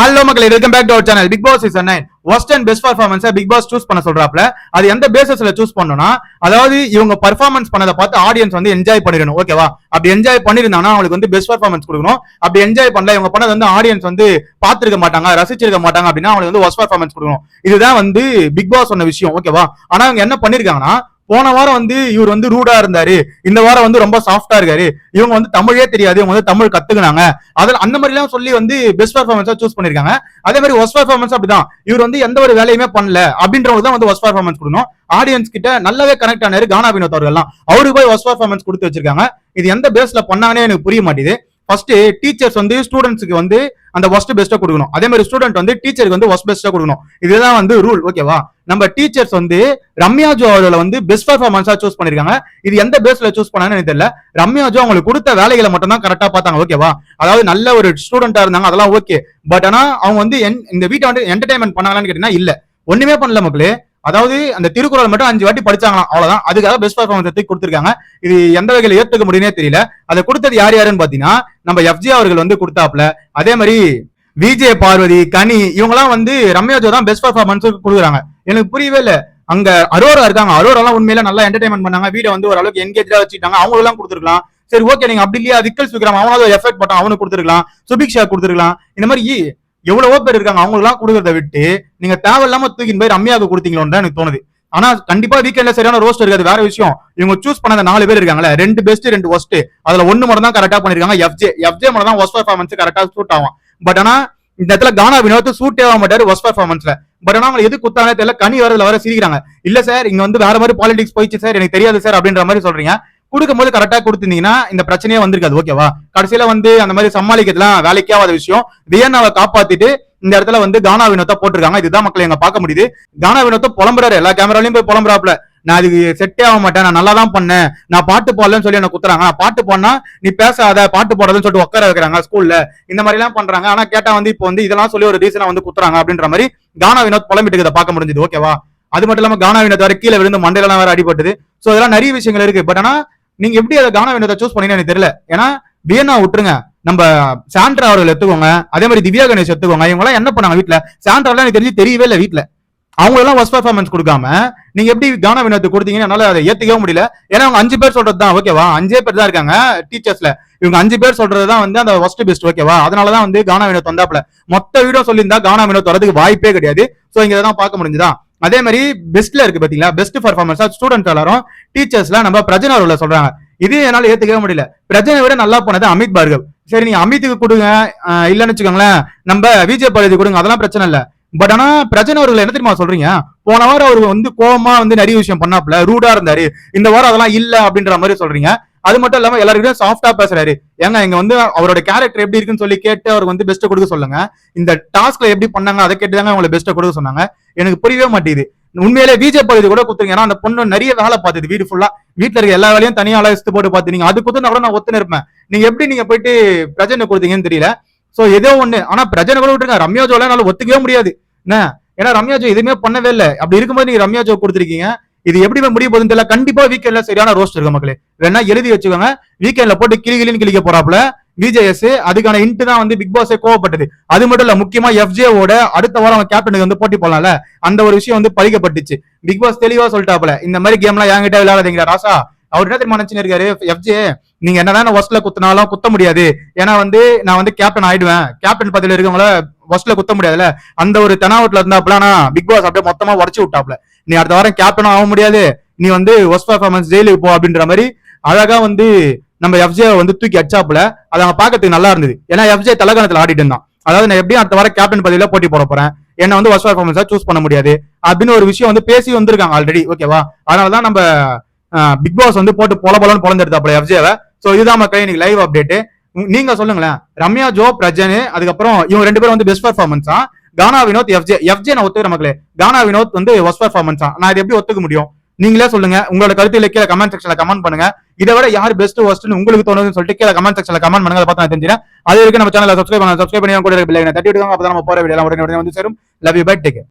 Hello மக்களே welcome back to our channel Bigg Boss season nine worst and best performance Bigg Boss choose பண்ண சொல்றாப்ல அது எந்த பேசஸ்ல choose பண்ணணும்னா அதாவது இவங்க பர்ஃபார்மன்ஸ் பண்ணதை பார்த்து ஆடியன்ஸ் வந்து என்ஜாய் பண்ணிடணும். ஓகேவா அப்படி என்ஜாய் பண்ணிருந்தாங்கன்னா அவங்களுக்கு வந்து பெஸ்ட் பர்ஃபார்மன்ஸ் கொடுக்கணும். அப்படி என்ஜாய் பண்ணல இவங்க பண்ணது வந்து ஆடியன்ஸ் வந்து பார்த்துருக்க மாட்டாங்க ரசிச்சிருக்க மாட்டாங்க அப்படின்னா அவங்களுக்கு வந்து ஒஸ்ட் பர்ஃபார்மன்ஸ் கொடுக்கணும். இதுதான் வந்து பிக் பாஸ் சொன்ன விஷயம். ஓகேவா ஆனா அவங்க என்ன பண்ணிருக்காங்கன்னா போன வாரம் வந்து இவர் வந்து ரூடா இருந்தாரு. இந்த வாரம் வந்து ரொம்ப சாஃப்டா இருக்காரு. இவங்க வந்து தமிழே தெரியாது இவங்க வந்து தமிழ் கத்துக்கினாங்க. அதில் அந்த மாதிரி எல்லாம் சொல்லி வந்து பெஸ்ட் பர்ஃபார்மன்ஸா சூஸ் பண்ணிருக்காங்க. அதே மாதிரி ஒஸ்ட் பர்ஃபார்மன்ஸ் அப்படிதான். இவர் வந்து எந்த ஒரு வேலையுமே பண்ணல அப்படின்றவங்க தான் வந்து ஒஸ்ட் பர்ஃபார்மன்ஸ் கொடுக்கணும். ஆடியன்ஸ் கிட்ட நல்லாவே கனெக்ட் ஆனாரு கானா வினோத் அவர்கள்லாம். அவருக்கு போய் ஒஸ்ட் பர்ஃபார்மன்ஸ் கொடுத்து வச்சிருக்காங்க. இது எந்த பேஸ்ல பண்ணாங்கன்னே எனக்கு புரிய மாட்டேது ஃபர்ஸ்ட் டீச்சர்ஸ் வந்து ஸ்டூடெண்ட்ஸுக்கு வந்து அந்த ஒஸ்ட் பெஸ்ட்டா கொடுக்கணும். அதே மாதிரி ஸ்டூடெண்ட் வந்து டீச்சருக்கு வந்து ஒஸ்ட் பெஸ்ட்டா கொடுக்கணும். இதுதான் வந்து ரூல் ஓகேவா நம்ம டீச்சர்ஸ் வந்து ரம்யா ஜோ அவர்களை வந்து பெஸ்ட் பர்ஃபார்மன்ஸா சூஸ் பண்ணிருக்காங்க. இது எந்த பேஸ்ல சூஸ் பண்ணாங்கன்னு எனக்கு தெரியல. ரம்யா ஜோ அவங்களுக்கு கொடுத்த வேலைகளை மட்டும் தான் கரெக்டா பார்த்தாங்க ஓகேவா அதாவது நல்ல ஒரு ஸ்டூடெண்டா இருந்தாங்க அதெல்லாம் ஓகே பட் ஆனா அவங்க வந்து இந்த வீட்டை வந்து என்டர்டைன்மெண்ட் பண்ணாங்களான்னு கேட்டீங்கன்னா இல்ல. ஒண்ணுமே பண்ணல மக்களே. அதாவது அந்த திருக்குறள் மட்டும் அஞ்சு வாட்டி படிச்சாங்களாம் அவ்வளவுதான். அதுக்காக பெஸ்ட் பர்ஃபார்மன்ஸ் எடுத்து கொடுத்துருக்காங்க. இது எந்த வகையில ஏத்துக்க முடியும்னே தெரியல. அதை கொடுத்தது யார் யாருன்னு பாத்தீங்கன்னா நம்ம எஃப்ஜி அவர்கள் வந்து கொடுத்தாப்ல அதே மாதிரி விஜே பார்வதி கனி இவங்கலாம் வந்து ரம்யா ஜோ தான் பெஸ்ட் பர்ஃபார்மன்ஸ் கொடுக்குறாங்க. எனக்கு புரியவே இல்லை. அங்க அரோரா இருக்காங்க. அரோரெல்லாம் உண்மையில நல்லா என்டர்டைன்மெண்ட் பண்ணாங்க. வீடியோ வந்து ஓரளவுக்கு என்கேஜா வச்சுட்டாங்க அவங்க எல்லாம் கொடுத்துருக்கலாம். சரி ஓகே நீங்க அப்படி இல்லையா? விக்கல் சுக்ரம் அவனாவது எஃபெக்ட் போட்டான். அவனுக்கு கொடுத்துருக்கலாம். சுபிக்ஷா கொடுத்துருக்கலாம். இந்த மாதிரி எவ்வளவோ பேர் இருக்காங்க. அவங்க எல்லாம் கொடுக்கறத விட்டு நீங்க தேவையில்லாம தூக்கின்னு போய் ரம்யாவுக்கு கொடுத்தீங்களோன்னு எனக்கு தோணுது. ஆனா கண்டிப்பா வீக்கெண்ட்ல சரியான ரோஸ்ட் இருக்காது. வேற விஷயம். இவங்க சூஸ் பண்ண நாலு பேர் இருக்காங்கல்ல. ரெண்டு பெஸ்ட் ரெண்டு ஒஸ்ட் அதுல ஒன்னு மட்டும் தான் கரெக்டா பண்ணிருக்காங்க. எஃப்ஜே எஃப்ஜே மட்டும் தான் ஒஸ்ட் பர்ஃபார்மன்ஸ் கரெக்டா சூட் ஆகும் பட் ஆனா இந்த இடத்துல கானா வினோத் சூட்டே ஆக மாட்டாரு ஒஸ்ட் பர்ஃபார்மன்ஸ்ல பட் ஆனா அவங்க எது குத்தானே தெரியல கனி வரதுல வர சிரிக்கிறாங்க. இல்ல சார் இங்க வந்து வேற மாதிரி பாலிடிக்ஸ் போயிடுச்சு சார் எனக்கு தெரியாது சார் அப்படின்ற மாதிரி சொல்றீங்க. கொடுக்கும்போது கரெக்டா கொடுத்துருந்தீங்கன்னா இந்த பிரச்சனையே வந்திருக்காது ஓகேவா கடைசியில வந்து அந்த மாதிரி சமாளிக்கிறதுலாம் வேலைக்கே ஆகாத விஷயம். வியன்னாவை காப்பாத்திட்டு இந்த இடத்துல வந்து கானா வினோத்தை போட்டிருக்காங்க. இதுதான் மக்களை எங்க பார்க்க முடியுது. கானா வினோத்தை புலம்புறாரு எல்லா கேமராலையும் போய் புலம்புறாப்ல நான் அதுக்கு செட்டே ஆக மாட்டேன். நான் நல்லா தான் பண்ணேன். நான் பாட்டு பாடலன்னு சொல்லி என்ன குத்துறாங்க. நான் பாட்டு பாடினா நீ பேசாத பாட்டு போடுறதுன்னு சொல்லிட்டு உட்கார வைக்கிறாங்க ஸ்கூல்ல இந்த மாதிரி எல்லாம் பண்றாங்க. ஆனா கேட்டா வந்து இப்போ வந்து இதெல்லாம் சொல்லி ஒரு ரீசனா வந்து குத்துறாங்க அப்படின்ற மாதிரி கானா வினோத் புலம்பிட்டு இதை பார்க்க முடிஞ்சது. ஓகேவா அது மட்டும் இல்லாம கானா வினோத் வேற கீழே விழுந்து மண்டையெல்லாம் வேற அடிபட்டது. சோ இதெல்லாம் நிறைய விஷயங்கள் இருக்கு. பட் ஆனா நீங்க எப்படி அதை கானா வினோத்தை சூஸ் பண்ணீங்கன்னு எனக்கு தெரியல. ஏன்னா வியன்னா விட்டுருங்க. நம்ம சாண்ட்ரா அவர்கள் எடுத்துக்கோங்க. அதே மாதிரி திவ்யா கணேஷ் எடுத்துக்கோங்க. இவங்க எல்லாம் என்ன பண்ணாங்க வீட்டுல சாண்ட்ரா எனக்கு தெரிஞ்சு தெரியவே இல்லை வீட்டுல அவங்க எல்லாம் ஒஸ்ட் பர்ஃபார்மன்ஸ் கொடுக்காம நீங்க எப்படி தான வினத்தை கொடுத்தீங்கன்னு என்னால அதை ஏத்துக்கவே முடியல. ஏன்னா அவங்க அஞ்சு பேர் சொல்றது தான் ஓகேவா? அஞ்சே பேர் தான் இருக்காங்க டீச்சர்ஸ்ல இவங்க அஞ்சு பேர் சொல்றது தான் வந்து அந்த ஃபர்ஸ்ட் பெஸ்ட் ஓகேவா? அதனாலதான் வந்து கானா வினோத் வந்தாப்ல மொத்த வீடியோ சொல்லியிருந்தா கானா வினோத் வரதுக்கு வாய்ப்பே கிடையாது. சோ இங்க தான் பார்க்க முடிஞ்சுதா? அதே மாதிரி பெஸ்ட்ல இருக்கு பாத்தீங்களா? பெஸ்ட் பர்ஃபார்மன்ஸா ஸ்டூடெண்ட் எல்லாரும் டீச்சர்ஸ்ல நம்ம பிரஜனா அவர்களை சொல்றாங்க. இது என்னால ஏத்துக்கவே முடியல. பிரஜனை விட நல்லா போனது அமித் பார்கவ் சரி நீங்க அமித்துக்கு கொடுங்க. இல்லைன்னு இல்லன்னு வச்சுக்கோங்களேன். நம்ம விஜய் பாரதி கொடுங்க அதெல்லாம் பிரச்சனை இல்ல. பட் ஆனா பிரஜனை அவர்கள் என்ன தெரியுமா சொல்றீங்க? போன வாரம் அவர் வந்து கோபமா வந்து நிறைய விஷயம் பண்ணாப்ல ரூடா இருந்தாரு. இந்த வாரம் அதெல்லாம் இல்ல அப்படின்ற மாதிரி சொல்றீங்க. அது மட்டும் இல்லாம எல்லாருக்கும் சாஃப்டா பேசுறாரு. ஏங்க இங்க வந்து அவரோட கேரக்டர் எப்படி இருக்குன்னு சொல்லி கேட்டு அவருக்கு வந்து பெஸ்ட் கொடுக்க சொல்லுங்க. இந்த டாஸ்க்ல எப்படி பண்ணாங்க அதை கேட்டு தாங்க அவங்களை பெஸ்ட் கொடுக்க சொன்னாங்க. எனக்கு புரியவே மாட்டேங்குது. உண்மையிலே விஜய் பகுதி கூட கொடுத்துருங்க. ஏன்னா அந்த பொண்ணு நிறைய வேலை பார்த்தது வீடு ஃபுல்லா வீட்டுல இருக்க எல்லா வேலையும் தனியா அழைச்சிட்டு போட்டு பார்த்து அது குத்துனா கூட நான் ஒத்துன்னு இருப்பேன். நீங்க எப்படி நீங்க போயிட்டு பிரஜனை கொடுத்தீங்கன்னு தெரியல. சோ ஏதோ ஒண்ணு. ஆனா பிரஜனை கூட விட்டுருங்க. ரம்யா ஜோல என்னால ஒத்துக்கவே முடியாது. என்ன? ஏன்னா ரம்யா ஜோ எதுவுமே பண்ணவே இல்லை. அப்படி இருக்கும்போது நீங்க ரம்யா ஜோ கொடுத்துருக்கீங்க. இது எப்படி முடிய போகுதுன்னு தெரியல. கண்டிப்பா வீக்கெண்ட்ல சரியான ரோஸ்ட் இருக்கு மக்களே. வேணா எழுதி வச்சுக்கோங்க. வீக்கெண்ட்ல போட்டு கிளி கிளின்னு கிளிக்க போறாப்ல விஜேஎஸ் அதுக்கான இன்ட்டு தான் வந்து பிக் பாஸே கோவப்பட்டது. அது மட்டும் இல்ல முக்கியமா எஃப்ஜேவோட அடுத்த வாரம் அவன் கேப்டனுக்கு வந்து போட்டி போடலாம்ல. அந்த ஒரு விஷயம் வந்து பழிக்கப்பட்டுச்சு. பிக் பாஸ் தெளிவா சொல்லிட்டாப்ல இந்த மாதிரி கேம்லாம் என்கிட்ட விளையாடாதீங்க. ராசா அவர் என்ன தெரியுமா நினைச்சுன்னு இருக்காரு? எஃப்ஜே நீங்க என்னதான் ஒஸ்ட்ல குத்தினாலும் குத்த முடியாது. ஏன்னா வந்து நான் வந்து கேப்டன் ஆயிடுவேன். கேப்டன் பதவியில இருக்கவங்கள ஃபர்ஸ்ட்ல குத்த முடியாதுல்ல? அந்த ஒரு தெனாவட்ல இருந்தாப்ல ஆனா பிக் பாஸ் அப்படியே மொத்தமா உடச்சு விட்டாப்ல நீ அடுத்த வாரம் கேப்டனும் ஆக முடியாது. நீ வந்து ஒஸ்ட் பர்ஃபார்மன்ஸ் ஜெயிலுக்கு போ அப்படின்ற மாதிரி அழகா வந்து நம்ம எஃப்ஜே வந்து தூக்கி அடிச்சாப்புல. அதை அவங்க பார்க்கறதுக்கு நல்லா இருந்தது. ஏன்னா எஃப்ஜே தலகணத்துல ஆடிட்டு இருந்தான். அதாவது நான் எப்படியும் அடுத்த வாரம் கேப்டன் பதவியில போட்டி போட போறேன். என்ன வந்து ஒஸ்ட் பர்ஃபார்மன்ஸா சூஸ் பண்ண முடியாது. அப்படின்னு ஒரு விஷயம் வந்து பேசி வந்திருக்காங்க ஆல்ரெடி ஓகேவா அதனாலதான் நம்ம பிக் பாஸ் வந்து போட்டு பொல பொலன்னு பொழந்தெடுத்தாப்புல எஃப்ஜேவை சோ இதுதான் மக்களே இன்னைக்கு லைவ் அப்டேட் நீங்க சொல்லுங்களேன். ரம்யா ஜோ பிரஜன் அதுக்கப்புறம் இவங்க ரெண்டு பேரும் வந்து பெஸ்ட் பர்ஃபார்மன்ஸா கானா வினோத் எஃப்ஜே. எஃப்ஜே நான் ஒத்துக்கிற மக்களே. கானா வினோத் வந்து ஒஸ்ட் பர்ஃபார்மன்ஸா நான் இது எப்படி ஒத்துக்க முடியும்? நீங்களே சொல்லுங்க. உங்களோட கருத்துல கீழே கமெண்ட் செக்ஷன்ல கமெண்ட் பண்ணுங்க. இதை விட யார் பெஸ்ட் ஒஸ்ட்னு உங்களுக்கு தோணுதுன்னு சொல்லிட்டு கீழே கமெண்ட் செக்ஷன்ல கமெண்ட் பண்ணுங்க. அதை பார்த்து நான் தெரிஞ்சுறேன் அது வரைக்கும் நம்ம சேனல் சப்ஸ்கிரைப் பண்ணலாம். சப்ஸ்கிரைப் பண்ணி கூட இருக்க தட்டி விடுவாங்க அப்பதான் நம்ம போற வீடியோ உடனே உடனே வந்து சேரும். Love you bye take